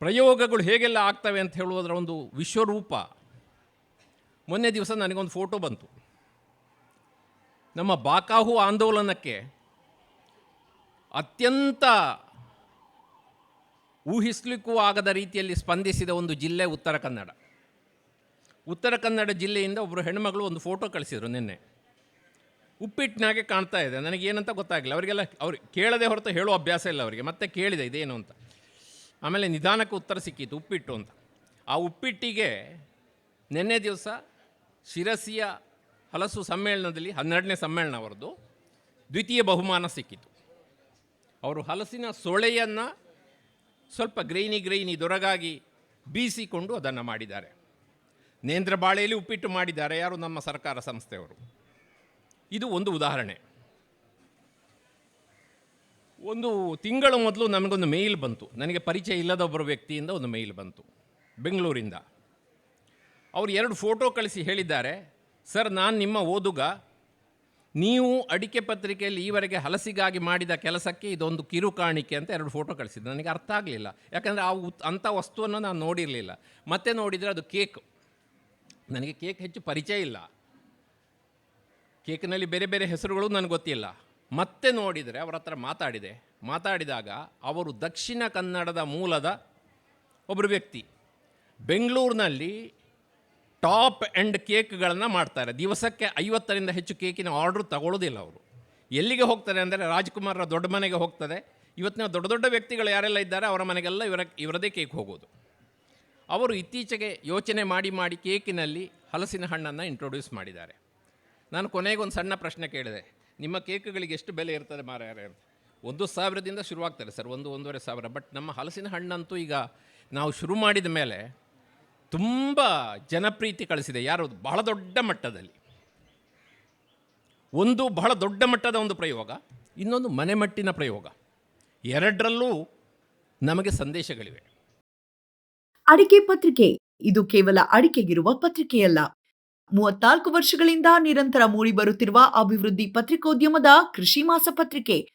ಪ್ರಯೋಗಗಳು ಹೇಗೆಲ್ಲ ಆಗ್ತವೆ ಅಂತ ಹೇಳುವುದರ ಒಂದು ವಿಶ್ವರೂಪ. ಮೊನ್ನೆ ದಿವಸ ನನಗೊಂದು ಫೋಟೋ ಬಂತು. ನಮ್ಮ ಬಾಕಾಹು ಆಂದೋಲನಕ್ಕೆ ಅತ್ಯಂತ ಊಹಿಸ್ಲಿಕ್ಕೂ ಆಗದ ರೀತಿಯಲ್ಲಿ ಸ್ಪಂದಿಸಿದ ಒಂದು ಜಿಲ್ಲೆ ಉತ್ತರ ಕನ್ನಡ. ಉತ್ತರ ಕನ್ನಡ ಜಿಲ್ಲೆಯಿಂದ ಒಬ್ಬರು ಹೆಣ್ಮಗಳು ಒಂದು ಫೋಟೋ ಕಳಿಸಿದರು ನಿನ್ನೆ. ಉಪ್ಪಿಟ್ಟಿನಾಗೆ ಕಾಣ್ತಾ ಇದೆ. ನನಗೇನಂತ ಗೊತ್ತಾಗಿಲ್ಲ ಅವರಿಗೆಲ್ಲ ಅವ್ರು ಕೇಳದೆ ಹೊರತು ಹೇಳೋ ಅಭ್ಯಾಸ ಇಲ್ಲ ಅವರಿಗೆ. ಮತ್ತೆ ಕೇಳಿದೆ, ಇದೇನು ಅಂತ. ಆಮೇಲೆ ನಿಧಾನಕ್ಕೆ ಉತ್ತರ ಸಿಕ್ಕಿತ್ತು ಉಪ್ಪಿಟ್ಟು ಅಂತ. ಆ ಉಪ್ಪಿಟ್ಟಿಗೆ ನಿನ್ನೆ ದಿವಸ ಶಿರಸಿಯ ಹಲಸು ಸಮ್ಮೇಳನದಲ್ಲಿ ಹನ್ನೆರಡನೇ ಸಮ್ಮೇಳನ ಅವರದ್ದು, ದ್ವಿತೀಯ ಬಹುಮಾನ ಸಿಕ್ಕಿತು. ಅವರು ಹಲಸಿನ ಸೊಳೆಯನ್ನು ಸ್ವಲ್ಪ ಗ್ರೈನಿ ಗ್ರೈನಿ ದೊರಗಾಗಿ ಬೀಸಿಕೊಂಡು ಅದನ್ನು ಮಾಡಿದ್ದಾರೆ. ನೇಂದ್ರ ಬಾಳೆಯಲ್ಲಿ ಉಪ್ಪಿಟ್ಟು ಮಾಡಿದ್ದಾರೆ, ಯಾರು ನಮ್ಮ ಸರ್ಕಾರ ಸಂಸ್ಥೆಯವರು. ಇದು ಒಂದು ಉದಾಹರಣೆ. ಒಂದು ತಿಂಗಳು ಮೊದಲು ನನಗೊಂದು ಮೇಲ್ ಬಂತು. ನನಗೆ ಪರಿಚಯ ಇಲ್ಲದ ಒಬ್ಬರು ವ್ಯಕ್ತಿಯಿಂದ ಒಂದು ಮೇಲ್ ಬಂತು. ಬೆಂಗಳೂರಿಂದ. ಅವರು ಎರಡು ಫೋಟೋ ಕಳಿಸಿ ಹೇಳಿದ್ದಾರೆ. ಸರ್, ನಾನು ನಿಮ್ಮ ಓದುಗ. ನೀವು ಅಡಿಕೆ ಪತ್ರಿಕೆಯಲ್ಲಿ ಈವರೆಗೆ ಹಲಸಿಗಾಗಿ ಮಾಡಿದ ಕೆಲಸಕ್ಕೆ ಇದೊಂದು ಕಿರು ಕಾಣಿಕೆ ಅಂತ ಎರಡು ಫೋಟೋ ಕಳಿಸಿದ್ದು ನನಗೆ ಅರ್ಥ ಆಗಲಿಲ್ಲ. ಯಾಕಂದರೆ ಆ ಅಂಥ ವಸ್ತುವನ್ನು ನಾನು ನೋಡಿರಲಿಲ್ಲ. ಮತ್ತೆ ನೋಡಿದರೆ ಅದು ಕೇಕ್ ನನಗೆ ಕೇಕ್ ಹೆಚ್ಚು ಪರಿಚಯ ಇಲ್ಲ. ಕೇಕ್ನಲ್ಲಿ ಬೇರೆ ಬೇರೆ ಹೆಸರುಗಳು ನನಗೆ ಗೊತ್ತಿಲ್ಲ. ಮತ್ತೆ ನೋಡಿದರೆ ಅವರ ಹತ್ರ ಮಾತಾಡಿದೆ. ಮಾತಾಡಿದಾಗ ಅವರು ದಕ್ಷಿಣ ಕನ್ನಡದ ಮೂಲದ ಒಬ್ಬರು ವ್ಯಕ್ತಿ. ಬೆಂಗಳೂರಿನಲ್ಲಿ ಟಾಪ್ ಎಂಡ್ ಕೇಕ್ಗಳನ್ನು ಮಾಡ್ತಾರೆ. ದಿವಸಕ್ಕೆ ಐವತ್ತರಿಂದ ಹೆಚ್ಚು ಕೇಕಿನ ಆರ್ಡ್ರ್ ತಗೊಳ್ಳೋದಿಲ್ಲ ಅವರು. ಎಲ್ಲಿಗೆ ಹೋಗ್ತಾರೆ ಅಂದರೆ ರಾಜ್ಕುಮಾರರ ದೊಡ್ಡ ಮನೆಗೆ ಹೋಗ್ತದೆ. ಇವತ್ತಿನ ದೊಡ್ಡ ದೊಡ್ಡ ವ್ಯಕ್ತಿಗಳು ಯಾರೆಲ್ಲ ಇದ್ದಾರೆ ಅವರ ಮನೆಗೆಲ್ಲ ಇವರ, ಇವರದೇ ಕೇಕ್ ಹೋಗೋದು. ಅವರು ಇತ್ತೀಚೆಗೆ ಯೋಚನೆ ಮಾಡಿ ಮಾಡಿ ಕೇಕಿನಲ್ಲಿ ಹಲಸಿನ ಹಣ್ಣನ್ನು ಇಂಟ್ರೊಡ್ಯೂಸ್ ಮಾಡಿದ್ದಾರೆ. ನಾನು ಕೊನೆಗೊಂದು ಸಣ್ಣ ಪ್ರಶ್ನೆ ಕೇಳಿದೆ. ನಿಮ್ಮ ಕೇಕ್ಗಳಿಗೆ ಎಷ್ಟು ಬೆಲೆ ಇರ್ತದೆ ಮಾರಾಯರೆ ಅಂತ ಒಂದು ಸಾವಿರದಿಂದ ಶುರುವಾಗ್ತಾರೆ ಸರ್, ಒಂದು ಒಂದೂವರೆ ಸಾವಿರ. ಬಟ್ ನಮ್ಮ ಹಲಸಿನ ಹಣ್ಣಂತೂ ಈಗ ನಾವು ಶುರು ಮಾಡಿದ ಮೇಲೆ ತುಂಬ ಜನಪ್ರೀತಿ ಕಳಿಸಿದೆ. ಯಾರು? ಬಹಳ ದೊಡ್ಡ ಮಟ್ಟದಲ್ಲಿ. ಒಂದು ಬಹಳ ದೊಡ್ಡ ಮಟ್ಟದ ಒಂದು ಪ್ರಯೋಗ, ಇನ್ನೊಂದು ಮನೆಮಟ್ಟಿನ ಪ್ರಯೋಗ. ಎರಡರಲ್ಲೂ ನಮಗೆ ಸಂದೇಶಗಳಿವೆ. ಅಡಿಕೆ ಪತ್ರಿಕೆ. ಇದು ಕೇವಲ ಅಡಿಕೆಗಿರುವ ಪತ್ರಿಕೆಯಲ್ಲ. ಮೂವತ್ನಾಲ್ಕು ವರ್ಷಗಳಿಂದ ನಿರಂತರ ಮೂಡಿ ಬರುತ್ತಿರುವ ಅಭಿವೃದ್ಧಿ ಪತ್ರಿಕೋದ್ಯಮದ ಕೃಷಿ ಮಾಸಪತ್ರಿಕೆ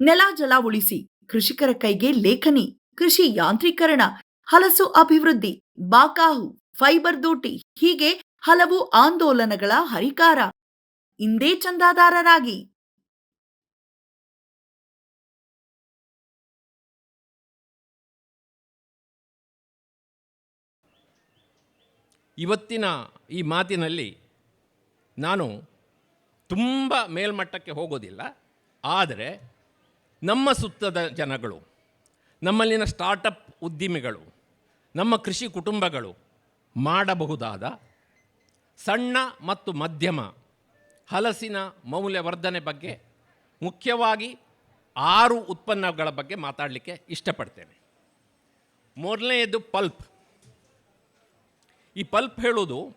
ನೆಲ ಜಲ ಉಳಿಸಿ, ಕೃಷಿಕರ ಕೈಗೆ ಲೇಖನಿ, ಕೃಷಿ ಯಾಂತ್ರೀಕರಣ, ಹಲಸು ಅಭಿವೃದ್ಧಿ, ಬಾಕಾಹು, ಫೈಬರ್ ದೋಟಿ, ಹೀಗೆ ಹಲವು ಆಂದೋಲನಗಳ ಹರಿಕಾರ. ಇಂದೇ ಚಂದಾದಾರರಾಗಿ. ಇವತ್ತಿನ ಈ ಮಾತಿನಲ್ಲಿ ನಾನು ತುಂಬ ಮೇಲ್ಮಟ್ಟಕ್ಕೆ ಹೋಗೋದಿಲ್ಲ, ಆದರೆ ನಮ್ಮ ಸುತ್ತದ ಜನಗಳು, ನಮ್ಮಲ್ಲಿನ ಸ್ಟಾರ್ಟಪ್ ಉದ್ದಿಮೆಗಳು, ನಮ್ಮ ಕೃಷಿ ಕುಟುಂಬಗಳು ಮಾಡಬಹುದಾದ ಸಣ್ಣ ಮತ್ತು ಮಧ್ಯಮ ಹಲಸಿನ ಮೌಲ್ಯವರ್ಧನೆ ಬಗ್ಗೆ ಮುಖ್ಯವಾಗಿ ಆರು ಉತ್ಪನ್ನಗಳ ಬಗ್ಗೆ ಮಾತಾಡಲಿಕ್ಕೆ ಇಷ್ಟಪಡ್ತೇನೆ. ಮೊದಲನೆಯದು ಪಲ್ಪ್. ಈ ಪಲ್ಪ್ ಹೇಳೋದು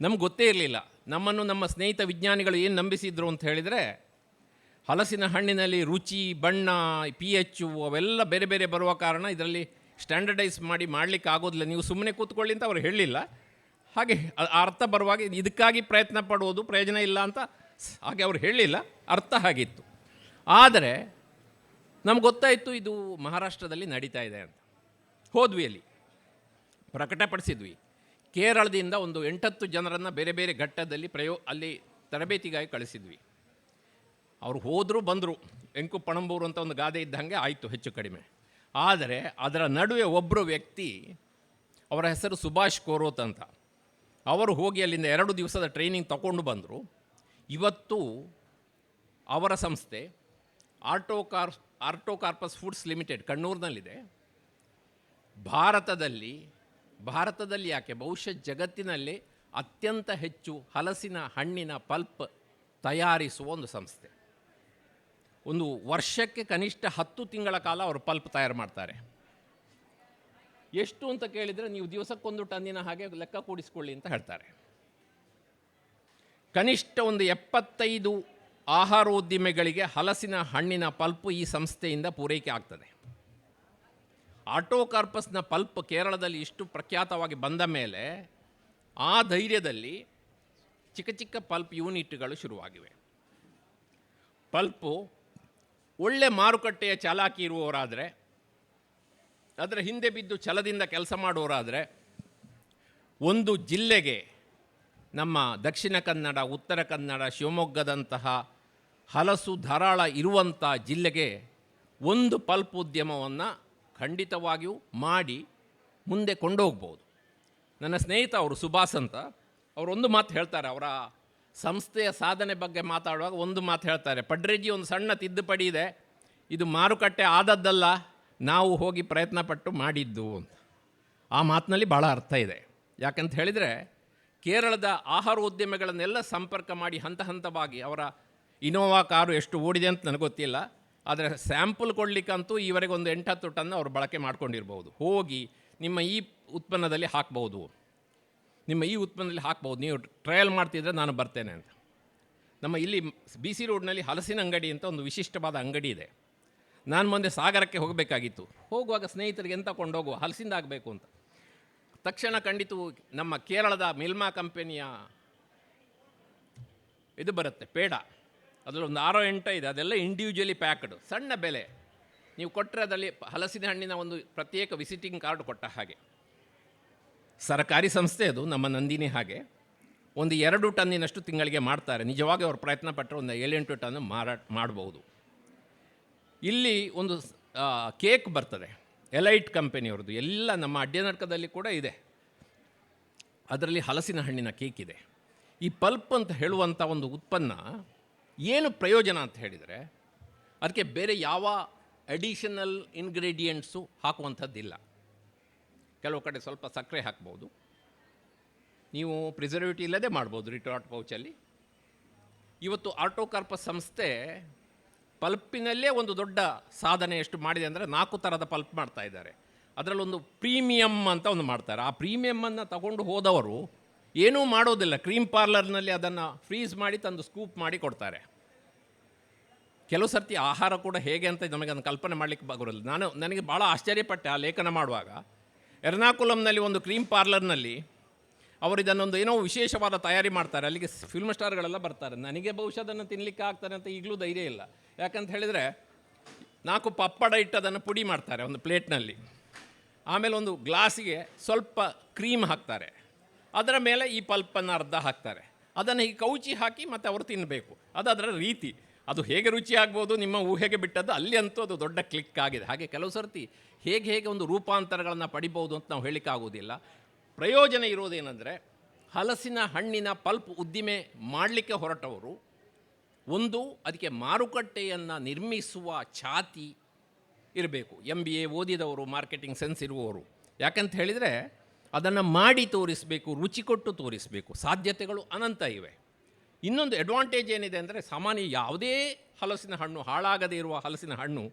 ನಮ್ಗೆ ಗೊತ್ತೇ ಇರಲಿಲ್ಲ. ನಮ್ಮನ್ನು ನಮ್ಮ ಸ್ನೇಹಿತ ವಿಜ್ಞಾನಿಗಳು ಏನು ನಂಬಿಸಿದ್ರು ಅಂತ ಹೇಳಿದರೆ, ಹಲಸಿನ ಹಣ್ಣಿನಲ್ಲಿ ರುಚಿ, ಬಣ್ಣ ಪಿ ಎಚ್ ಅವೆಲ್ಲ ಬೇರೆ ಬೇರೆ ಬರುವ ಕಾರಣ ಇದರಲ್ಲಿ ಸ್ಟ್ಯಾಂಡರ್ಡೈಸ್ ಮಾಡಿ ಮಾಡಲಿಕ್ಕೆ ಆಗೋದಿಲ್ಲ. ನೀವು ಸುಮ್ಮನೆ ಕೂತ್ಕೊಳ್ಳಿ ಅಂತ ಅವ್ರು ಹೇಳಲಿಲ್ಲ. ಹಾಗೆ ಅರ್ಥ ಬರುವಾಗ ಇದಕ್ಕಾಗಿ ಪ್ರಯತ್ನ ಪಡುವುದು ಪ್ರಯೋಜನ ಇಲ್ಲ ಅಂತ ಹಾಗೆ ಅವ್ರು ಹೇಳಲಿಲ್ಲ. ಅರ್ಥ ಹಾಗಿತ್ತು ಆದರೆ ನಮ್ಗೆ ಗೊತ್ತಾಯಿತು ಇದು ಮಹಾರಾಷ್ಟ್ರದಲ್ಲಿ ನಡೀತಾ ಇದೆ ಅಂತ. ಹೋದ್ವಿ ಅಲ್ಲಿ. ಪ್ರಕಟಪಡಿಸಿದ್ವಿ. ಕೇರಳದಿಂದ ಒಂದು ಎಂಟತ್ತು ಜನರನ್ನು ಬೇರೆ ಬೇರೆ ಘಟ್ಟದಲ್ಲಿ ಪ್ರಯೋ, ಅಲ್ಲಿ ತರಬೇತಿಗಾಗಿ ಕಳಿಸಿದ್ವಿ. ಅವರು ಹೋದರೂ ಬಂದರು, ಎಂಕು ಪಣಂಬೂರು ಅಂತ ಒಂದು ಗಾದೆ ಇದ್ದಂಗೆ ಆಯಿತು ಹೆಚ್ಚು ಕಡಿಮೆ. ಆದರೆ ಅದರ ನಡುವೆ ಒಬ್ಬರು ವ್ಯಕ್ತಿ ಅವರ ಹೆಸರು ಸುಭಾಷ್ ಕೋರೋತ್ ಅಂತ. ಅವರು ಹೋಗಿ ಅಲ್ಲಿಂದ ಎರಡು ದಿವಸದ ಟ್ರೈನಿಂಗ್ ತಗೊಂಡು ಬಂದರು. ಇವತ್ತು ಅವರ ಸಂಸ್ಥೆ ಆರ್ಟೋಕಾರ್ ಆರ್ಟೋಕಾರ್ಪಸ್ ಫುಡ್ಸ್ ಲಿಮಿಟೆಡ್ ಕಣ್ಣೂರಿನಲ್ಲಿದೆ. ಭಾರತದಲ್ಲಿ ಭಾರತದಲ್ಲಿ ಯಾಕೆ? ಬಹುಶಃ ಜಗತ್ತಿನಲ್ಲಿ ಅತ್ಯಂತ ಹೆಚ್ಚು ಹಲಸಿನ ಹಣ್ಣಿನ ಪಲ್ಪ್ ತಯಾರಿಸುವ ಒಂದು ಸಂಸ್ಥೆ. ಒಂದು ವರ್ಷಕ್ಕೆ ಕನಿಷ್ಠ ಹತ್ತು ತಿಂಗಳ ಕಾಲ ಅವರು ಪಲ್ಪ್ ತಯಾರು ಮಾಡ್ತಾರೆ. ಎಷ್ಟು ಅಂತ ಕೇಳಿದರೆ ನೀವು ದಿವಸಕ್ಕೊಂದು ಟನ್ನಿನ ಹಾಗೆ ಲೆಕ್ಕ ಕೂಡಿಸ್ಕೊಳ್ಳಿ ಅಂತ ಹೇಳ್ತಾರೆ. ಕನಿಷ್ಠ ಒಂದು ಎಪ್ಪತ್ತೈದು ಆಹಾರೋದ್ಯಮಿಗಳಿಗೆ ಹಲಸಿನ ಹಣ್ಣಿನ ಪಲ್ಪು ಈ ಸಂಸ್ಥೆಯಿಂದ ಪೂರೈಕೆ ಆಗ್ತದೆ. ಆಟೋಕಾರ್ಪಸ್ನ ಪಲ್ಪ್ ಕೇರಳದಲ್ಲಿ ಇಷ್ಟು ಪ್ರಖ್ಯಾತವಾಗಿ ಬಂದ ಮೇಲೆ ಆ ಧೈರ್ಯದಲ್ಲಿ ಚಿಕ್ಕ ಚಿಕ್ಕ ಪಲ್ಪ್ ಯೂನಿಟ್ಗಳು ಶುರುವಾಗಿವೆ. ಪಲ್ಪು ಒಳ್ಳೆ ಮಾರುಕಟ್ಟೆಯ ಚಾಲಾಕಿ ಇರುವವರಾದರೆ, ಅದರ ಹಿಂದೆ ಬಿದ್ದು ಛಲದಿಂದ ಕೆಲಸ ಮಾಡುವವರಾದರೆ, ಒಂದು ಜಿಲ್ಲೆಗೆ ನಮ್ಮ ದಕ್ಷಿಣ ಕನ್ನಡ, ಉತ್ತರ ಕನ್ನಡ, ಶಿವಮೊಗ್ಗದಂತಹ ಹಲಸು ಧಾರಾಳ ಇರುವಂಥ ಜಿಲ್ಲೆಗೆ ಒಂದು ಪಲ್ಪ್ ಉದ್ಯಮವನ್ನು ಖಂಡಿತವಾಗಿಯೂ ಮಾಡಿ ಮುಂದೆ ಕೊಂಡೋಗ್ಬೋದು. ನನ್ನ ಸ್ನೇಹಿತ ಅವರು ಸುಭಾಸ್ ಅಂತ, ಅವರು ಒಂದು ಮಾತು ಹೇಳ್ತಾರೆ, ಅವರ ಸಂಸ್ಥೆಯ ಸಾಧನೆ ಬಗ್ಗೆ ಮಾತಾಡುವಾಗ ಒಂದು ಮಾತು ಹೇಳ್ತಾರೆ, ಪಡ್ರೆಜಿ, ಒಂದು ಸಣ್ಣ ತಿದ್ದುಪಡಿ ಇದೆ, ಇದು ಮಾರುಕಟ್ಟೆ ಆದದ್ದಲ್ಲ, ನಾವು ಹೋಗಿ ಪ್ರಯತ್ನ ಪಟ್ಟು ಮಾಡಿದ್ದು ಅಂತ. ಆ ಮಾತಿನಲ್ಲಿ ಭಾಳ ಅರ್ಥ ಇದೆ. ಯಾಕಂತ ಹೇಳಿದರೆ, ಕೇರಳದ ಆಹಾರ ಉದ್ಯಮಗಳನ್ನೆಲ್ಲ ಸಂಪರ್ಕ ಮಾಡಿ ಹಂತ ಹಂತವಾಗಿ ಅವರ ಇನೋವಾ ಕಾರು ಎಷ್ಟು ಓಡಿದೆ ಅಂತ ನನಗೆ ಗೊತ್ತಿಲ್ಲ. ಆದರೆ ಸ್ಯಾಂಪಲ್ ಕೊಡಲಿಕ್ಕಂತೂ ಈವರೆಗೆ ಒಂದು ಎಂಟತ್ತು ಟನ್ ಅವರು ಬಳಕೆ ಮಾಡ್ಕೊಂಡಿರ್ಬೋದು. ಹೋಗಿ ನಿಮ್ಮ ಈ ಉತ್ಪನ್ನದಲ್ಲಿ ಹಾಕ್ಬೋದು. ನಿಮ್ಮ ಈ ಉತ್ಪನ್ನದಲ್ಲಿ ಹಾಕ್ಬೋದು. ನೀವು ಟ್ರಯಲ್ ಮಾಡ್ತಿದ್ರೆ ನಾನು ಬರ್ತೇನೆ ಅಂತ. ನಮ್ಮ ಇಲ್ಲಿ ಬಿ ಸಿ ರೋಡ್ನಲ್ಲಿ ಹಲಸಿನ ಅಂಗಡಿ ಅಂತ ಒಂದು ವಿಶಿಷ್ಟವಾದ ಅಂಗಡಿ ಇದೆ. ನಾನು ಮುಂದೆ ಸಾಗರಕ್ಕೆ ಹೋಗಬೇಕಾಗಿತ್ತು. ಹೋಗುವಾಗ ಸ್ನೇಹಿತರಿಗೆ ಎಂತ ಕೊಂಡೋಗುವ? ಹಲಸಿಂದ ಆಗಬೇಕು ಅಂತ. ತಕ್ಷಣ ಖಂಡಿತು ನಮ್ಮ ಕೇರಳದ ಮಿಲ್ಮಾ ಕಂಪೆನಿಯ ಇದು ಬರುತ್ತೆ, ಪೇಡ. ಅದರಲ್ಲಿ ಒಂದು ಆರೋ ಎಂಟ ಇದೆ, ಅದೆಲ್ಲ ಇಂಡಿವಿಜುವಲಿ ಪ್ಯಾಕ್ಡ್ ಸಣ್ಣ ಬೆಲೆ. ನೀವು ಕೊಟ್ಟರೆ ಅದರಲ್ಲಿ ಹಲಸಿನ ಹಣ್ಣಿನ ಒಂದು ಪ್ರತ್ಯೇಕ ವಿಸಿಟಿಂಗ್ ಕಾರ್ಡ್ ಕೊಟ್ಟ ಹಾಗೆ. ಸರ್ಕಾರಿ ಸಂಸ್ಥೆ ಅದು, ನಮ್ಮ ನಂದಿನಿ ಹಾಗೆ. ಒಂದು ಎರಡು ಟನ್ನಿನಷ್ಟು ತಿಂಗಳಿಗೆ ಮಾಡ್ತಾರೆ. ನಿಜವಾಗಿ ಅವರು ಪ್ರಯತ್ನ ಪಟ್ಟರೆ ಒಂದು ಏಳೆಂಟು ಟನ್ ಮಾರಾಟ ಮಾಡ್ಬೋದು. ಇಲ್ಲಿ ಒಂದು ಕೇಕ್ ಬರ್ತದೆ. ಎಲೈಟ್ ಕಂಪೆನಿಯವ್ರದ್ದು ಎಲ್ಲ ನಮ್ಮ ಅಡ್ಯನರ್ಕದಲ್ಲಿ ಕೂಡ ಇದೆ. ಅದರಲ್ಲಿ ಹಲಸಿನ ಹಣ್ಣಿನ ಕೇಕ್ ಇದೆ. ಈ ಪಲ್ಪ್ ಅಂತ ಹೇಳುವಂಥ ಒಂದು ಉತ್ಪನ್ನ ಏನು ಪ್ರಯೋಜನ ಅಂತ ಹೇಳಿದರೆ, ಅದಕ್ಕೆ ಬೇರೆ ಯಾವ ಅಡಿಷನಲ್ ಇಂಗ್ರೀಡಿಯೆಂಟ್ಸು ಹಾಕುವಂಥದ್ದಿಲ್ಲ. ಕೆಲವು ಕಡೆ ಸ್ವಲ್ಪ ಸಕ್ಕರೆ ಹಾಕ್ಬೋದು. ನೀವು ಪ್ರಿಸರ್ವೇಟಿವ್ ಇಲ್ಲದೆ ಮಾಡ್ಬೋದು ರಿಟಾರ್ಟ್ ಪೌಚಲ್ಲಿ ಇವತ್ತು ಆರ್ಟೋಕಾರ್ಪ ಸಂಸ್ಥೆ ಪಲ್ಪಿನಲ್ಲೇ ಒಂದು ದೊಡ್ಡ ಸಾಧನೆ ಎಷ್ಟು ಮಾಡಿದೆ ಅಂದರೆ ನಾಲ್ಕು ಥರದ ಪಲ್ಪ್ ಮಾಡ್ತಾ ಇದ್ದಾರೆ. ಅದರಲ್ಲೊಂದು ಪ್ರೀಮಿಯಮ್ ಅಂತ ಒಂದು ಮಾಡ್ತಾರೆ. ಆ ಪ್ರೀಮಿಯಮ್ಮನ್ನು ತಗೊಂಡು ಹೋದವರು ಏನೂ ಮಾಡೋದಿಲ್ಲ. ಕ್ರೀಮ್ ಪಾರ್ಲರ್ನಲ್ಲಿ ಅದನ್ನು ಫ್ರೀಸ್ ಮಾಡಿ ತಂದು ಸ್ಕೂಪ್ ಮಾಡಿ ಕೊಡ್ತಾರೆ. ಕೆಲವು ಸರ್ತಿ ಆಹಾರ ಕೂಡ ಹೇಗೆ ಅಂತ ನಮಗೆ ಅದನ್ನು ಕಲ್ಪನೆ ಮಾಡಲಿಕ್ಕೆ ಬರೋಲ್ಲ ನಾನು ನನಗೆ ಭಾಳ ಆಶ್ಚರ್ಯಪಟ್ಟೆ ಆ ಲೇಖನ ಮಾಡುವಾಗ. ಎರ್ನಾಕುಲಂನಲ್ಲಿ ಒಂದು ಕ್ರೀಮ್ ಪಾರ್ಲರ್ನಲ್ಲಿ ಅವರು ಇದನ್ನೊಂದು ಏನೋ ವಿಶೇಷವಾದ ತಯಾರಿ ಮಾಡ್ತಾರೆ. ಅಲ್ಲಿಗೆ ಫಿಲ್ಮ್ ಸ್ಟಾರ್ಗಳೆಲ್ಲ ಬರ್ತಾರೆ. ನನಗೆ ಬಹುಶಃ ಅದನ್ನು ತಿನ್ನಲಿಕ್ಕೆ ಆಗ್ತಾರೆ ಅಂತ ಈಗಲೂ ಧೈರ್ಯ ಇಲ್ಲ. ಯಾಕಂತ ಹೇಳಿದರೆ ನಾಲ್ಕು ಪಪ್ಪಡ ಇಟ್ಟು ಅದನ್ನು ಪುಡಿ ಮಾಡ್ತಾರೆ ಒಂದು ಪ್ಲೇಟ್ನಲ್ಲಿ. ಆಮೇಲೆ ಒಂದು ಗ್ಲಾಸಿಗೆ ಸ್ವಲ್ಪ ಕ್ರೀಮ್ ಹಾಕ್ತಾರೆ. ಅದರ ಮೇಲೆ ಈ ಪಲ್ಪನ್ನು ಅರ್ಧ ಹಾಕ್ತಾರೆ. ಅದನ್ನು ಈ ಕೌಚಿ ಹಾಕಿ ಮತ್ತು ಅವರು ತಿನ್ನಬೇಕು ಅದು ಅದರ ರೀತಿ. ಅದು ಹೇಗೆ ರುಚಿ ಆಗ್ಬೋದು, ನಿಮ್ಮ ಊಹೆಗೆ ಬಿಟ್ಟದ್ದು, ಅಲ್ಲಿ ಅಂತೂ ಅದು ದೊಡ್ಡ ಕ್ಲಿಕ್ ಆಗಿದೆ. ಹಾಗೆ ಕೆಲವು ಸರ್ತಿ ಹೇಗೆ ಹೇಗೆ ಒಂದು ರೂಪಾಂತರಗಳನ್ನು ಪಡಿಬೋದು ಅಂತ ನಾವು ಹೇಳಲಿಕ್ಕಾಗೋದಿಲ್ಲ ಪ್ರಯೋಜನ ಇರೋದೇನೆಂದರೆ, ಹಲಸಿನ ಹಣ್ಣಿನ ಪಲ್ಪ್ ಉದ್ದಿಮೆ ಮಾಡಲಿಕ್ಕೆ ಹೊರಟವರು, ಒಂದು, ಅದಕ್ಕೆ ಮಾರುಕಟ್ಟೆಯನ್ನು ನಿರ್ಮಿಸುವ ಛಾತಿ ಇರಬೇಕು. ಎಂ ಬಿ ಎ ಓದಿದವರು ಮಾರ್ಕೆಟಿಂಗ್ ಸೆನ್ಸ್ ಇರುವವರು. ಯಾಕಂತ ಹೇಳಿದರೆ ಅದನ್ನು ಮಾಡಿ ತೋರಿಸಬೇಕು, ರುಚಿ ಕೊಟ್ಟು ತೋರಿಸಬೇಕು. ಸಾಧ್ಯತೆಗಳು ಅನಂತ ಇವೆ. ಇನ್ನೊಂದು ಅಡ್ವಾಂಟೇಜ್ ಏನಿದೆ ಅಂದರೆ ಸಾಮಾನ್ಯ ಯಾವುದೇ ಹಲಸಿನ ಹಣ್ಣು, ಹಾಳಾಗದೇ ಇರುವ ಹಲಸಿನ ಹಣ್ಣು,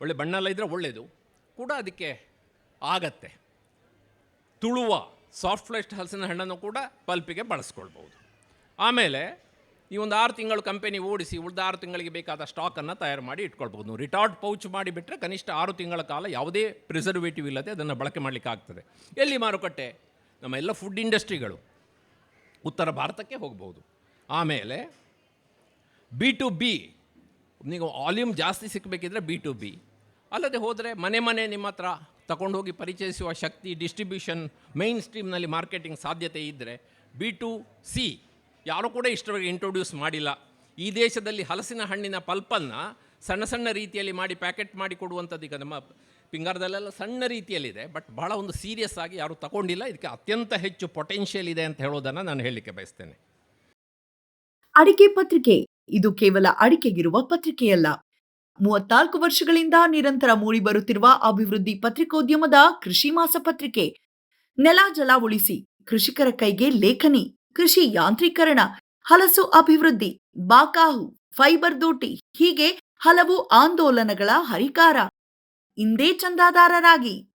ಒಳ್ಳೆ ಬಣ್ಣಲ್ಲ ಇದ್ದರೆ ಒಳ್ಳೆಯದು ಕೂಡ ಅದಕ್ಕೆ ಆಗತ್ತೆ. ತುಳುವ ಸಾಫ್ಟ್ ಫ್ಲೆಸ್ಟ್ ಹಲಸಿನ ಹಣ್ಣನ್ನು ಕೂಡ ಪಲ್ಪಿಗೆ ಬಳಸ್ಕೊಳ್ಬೋದು ಆಮೇಲೆ ಈ ಒಂದು ಆರು ತಿಂಗಳು ಕಂಪೆನಿ ಓಡಿಸಿ ಉಳಿದ ಆರು ತಿಂಗಳಿಗೆ ಬೇಕಾದ ಸ್ಟಾಕನ್ನು ತಯಾರು ಮಾಡಿ ಇಟ್ಕೊಳ್ಬೋದು ರಿಟಾರ್ಟ್ ಪೌಚ್ ಮಾಡಿಬಿಟ್ರೆ ಕನಿಷ್ಠ ಆರು ತಿಂಗಳ ಕಾಲ ಯಾವುದೇ ಪ್ರಿಸರ್ವೇಟಿವ್ ಇಲ್ಲದೆ ಅದನ್ನು ಬಳಕೆ ಮಾಡಲಿಕ್ಕಾಗ್ತದೆ ಎಲ್ಲಿ ಮಾರುಕಟ್ಟೆ? ನಮ್ಮ ಎಲ್ಲ ಫುಡ್ ಇಂಡಸ್ಟ್ರಿಗಳು ಉತ್ತರ ಭಾರತಕ್ಕೆ ಹೋಗ್ಬೋದು ಆಮೇಲೆ ಬಿ ಟು ಬಿ ನೀವು ವಾಲ್ಯೂಮ್ ಜಾಸ್ತಿ ಸಿಕ್ಕಬೇಕಿದ್ರೆ ಬಿ ಟು ಬಿ ಅಲ್ಲದೆ ಹೋದರೆ ಮನೆ ಮನೆ ನಿಮ್ಮ ಹತ್ರ ತಗೊಂಡು ಹೋಗಿ ಪರಿಚಯಿಸುವ ಶಕ್ತಿ ಡಿಸ್ಟ್ರಿಬ್ಯೂಷನ್ ಮೈನ್ ಸ್ಟ್ರೀಮ್ನಲ್ಲಿ ಮಾರ್ಕೆಟಿಂಗ್ ಸಾಧ್ಯತೆ ಇದ್ದರೆ ಬಿ ಟು ಸಿ ಯಾರೂ ಕೂಡ ಇಷ್ಟರವರೆಗೆ ಇಂಟ್ರೊಡ್ಯೂಸ್ ಮಾಡಿಲ್ಲ. ಈ ದೇಶದಲ್ಲಿ ಹಲಸಿನ ಹಣ್ಣಿನ ಪಲ್ಪನ್ನು ಸಣ್ಣ ಸಣ್ಣ ರೀತಿಯಲ್ಲಿ ಮಾಡಿ ಪ್ಯಾಕೆಟ್ ಮಾಡಿ ಕೊಡುವಂಥದ್ದು ಈಗ ನಮ್ಮ ಪಿಂಗಾರದಲ್ಲೆಲ್ಲ ಸಣ್ಣ ರೀತಿಯಲ್ಲಿದೆ ಬಟ್ ಭಾಳ ಒಂದು ಸೀರಿಯಸ್ ಆಗಿ ಯಾರೂ ತಗೊಂಡಿಲ್ಲ. ಇದಕ್ಕೆ ಅತ್ಯಂತ ಹೆಚ್ಚು ಪೊಟೆನ್ಷಿಯಲ್ ಇದೆ ಅಂತ ಹೇಳೋದನ್ನು ನಾನು ಹೇಳಲಿಕ್ಕೆ ಬಯಸ್ತೇನೆ. ಅಡಿಕೆ ಪತ್ರಿಕೆ. ಇದು ಕೇವಲ ಅಡಿಕೆಗಿರುವ ಪತ್ರಿಕೆಯಲ್ಲ. ಮೂವತ್ನಾಲ್ಕು ವರ್ಷಗಳಿಂದ ನಿರಂತರ ಮೂಡಿ ಬರುತ್ತಿರುವ ಅಭಿವೃದ್ಧಿ ಪತ್ರಿಕೋದ್ಯಮದ ಕೃಷಿ ಮಾಸ ಪತ್ರಿಕೆ. ನೆಲ ಜಲ ಉಳಿಸಿ ಕೃಷಿಕರ ಕೈಗೆ ಲೇಖನಿ. ಕೃಷಿ ಯಾಂತ್ರೀಕರಣ ಹಲಸು ಅಭಿವೃದ್ಧಿ ಬಾಕಾಹು ಫೈಬರ್ ದೋಟಿ ಹೀಗೆ ಹಲವು ಆಂದೋಲನಗಳ ಹರಿಕಾರ. ಇಂದೇ ಚಂದಾದಾರರಾಗಿ.